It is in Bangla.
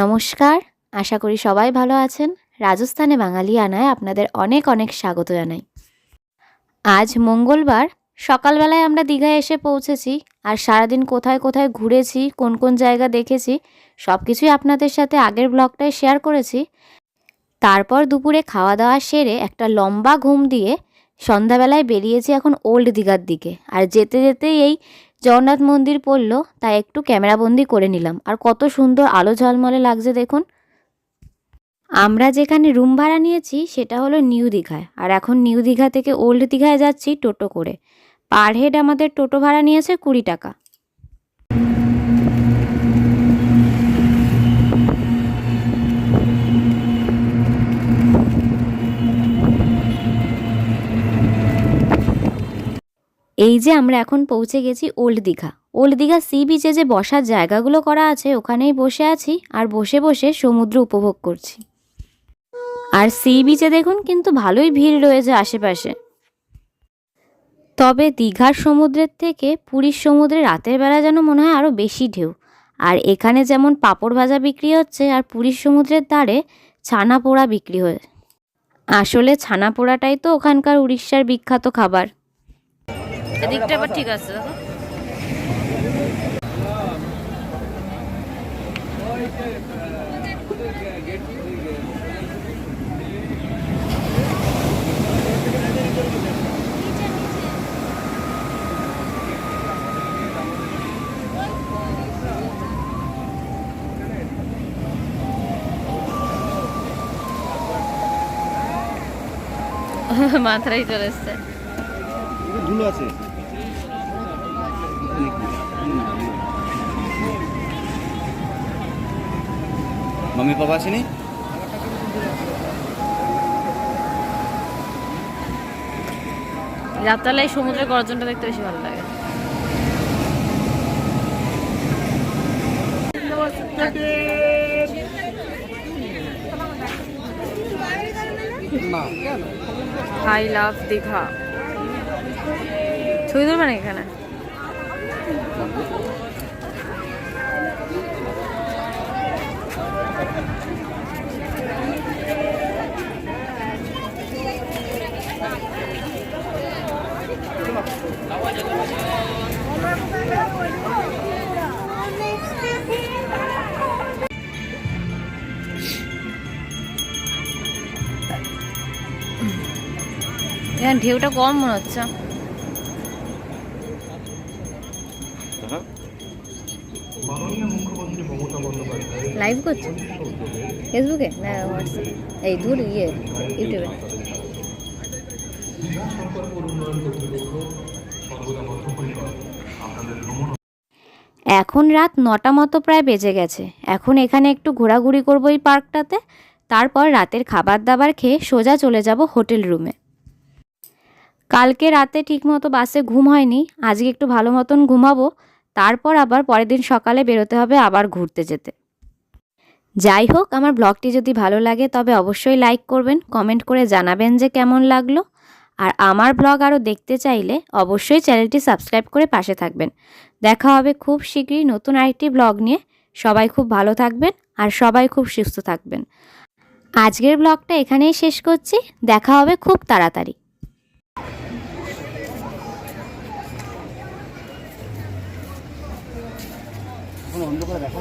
নমস্কার, আশা করি সবাই ভালো আছেন। রাজস্থানে বাঙালিয়ানায় আপনাদের অনেক অনেক স্বাগত জানাই। আজ মঙ্গলবার, সকালবেলায় আমরা দীঘায় এসে পৌঁছেছি আর সারাদিন কোথায় কোথায় ঘুরেছি, কোন কোন জায়গা দেখেছি সব কিছুই আপনাদের সাথে আগের ব্লগটায় শেয়ার করেছি। তারপর দুপুরে খাওয়া দাওয়া সেরে একটা লম্বা ঘুম দিয়ে সন্ধ্যাবেলায় বেরিয়েছি এখন ওল্ড দীঘার দিকে। আর যেতে যেতেই এই জগন্নাথ মন্দির পড়ল, তাই একটু ক্যামেরাবন্দি করে নিলাম। আর কত সুন্দর আলো ঝলমলে লাগছে দেখুন। আমরা যেখানে রুম ভাড়া নিয়েছি, সেটা হলো নিউ দীঘায়। আর এখন নিউ দীঘা থেকে ওল্ড দীঘায় যাচ্ছি টোটো করে। পার হেড আমাদের টোটো ভাড়া নিয়েছে কুড়ি টাকা। এই যে আমরা এখন পৌঁছে গেছি old Digha. Old Digha sea বিচে যে বসার জায়গাগুলো করা আছে, ওখানেই বসে আছি আর বসে বসে সমুদ্র উপভোগ করছি। আর সি বিচে দেখুন কিন্তু ভালোই ভিড় রয়েছে আশেপাশে। তবে দীঘার সমুদ্রের থেকে পুরীর সমুদ্রে রাতের বেলা যেন মনে হয় আরও বেশি ঢেউ। আর এখানে যেমন পাঁপড় ভাজা বিক্রি হচ্ছে আর পুরীর সমুদ্রের ধারে ছানা পোড়া বিক্রি হয়। আসলে ছানা পোড়াটাই তো ওখানকার উড়িষ্যার বিখ্যাত খাবার। এদিকটা আবার ঠিক আছে দেখো মাথায় চলে এসছে ধুলো আছে মাম্মি পাপা আসেনি রাতবেলায় সমুদ্রের গর্জনটা দেখতে বেশি ভালো লাগে। আই লাভ দীঘা ছবি তুলবে না এখানে? এখানে ঢেউটা কম মনে হচ্ছে। লাইভ করছ? ফেসবুকে না হোয়াটসঅ্যাপ এই দূর ইয়ে ইউটিউবে এখন রাত নটা মতো প্রায় বেজে গেছে। এখন এখানে একটু ঘোরাঘুরি করব এই পার্কটাতে। তারপর রাতের খাবার দাবার খেয়ে সোজা চলে যাব হোটেল রুমে। কালকে রাতে ঠিকমতো বাসে ঘুম হয়নি। আজকে একটু ভালো মতন ঘুমাবো। তারপর আবার পরের দিন সকালে বেরোতে হবে আবার ঘুরতে যেতে। যাই হোক, আমার ব্লগটি যদি ভালো লাগে তবে অবশ্যই লাইক করবেন, কমেন্ট করে জানাবেন যে কেমন লাগল। আর আমার ব্লগ আরও দেখতে চাইলে অবশ্যই চ্যানেলটি সাবস্ক্রাইব করে পাশে থাকবেন। দেখা হবে খুব শীঘ্রই নতুন আরেকটি ব্লগ নিয়ে। সবাই খুব ভালো থাকবেন আর সবাই খুব সুস্থ থাকবেন। আজকের ব্লগটা এখানেই শেষ করছি। দেখা হবে খুব তাড়াতাড়ি। অন্ধকারে দেখা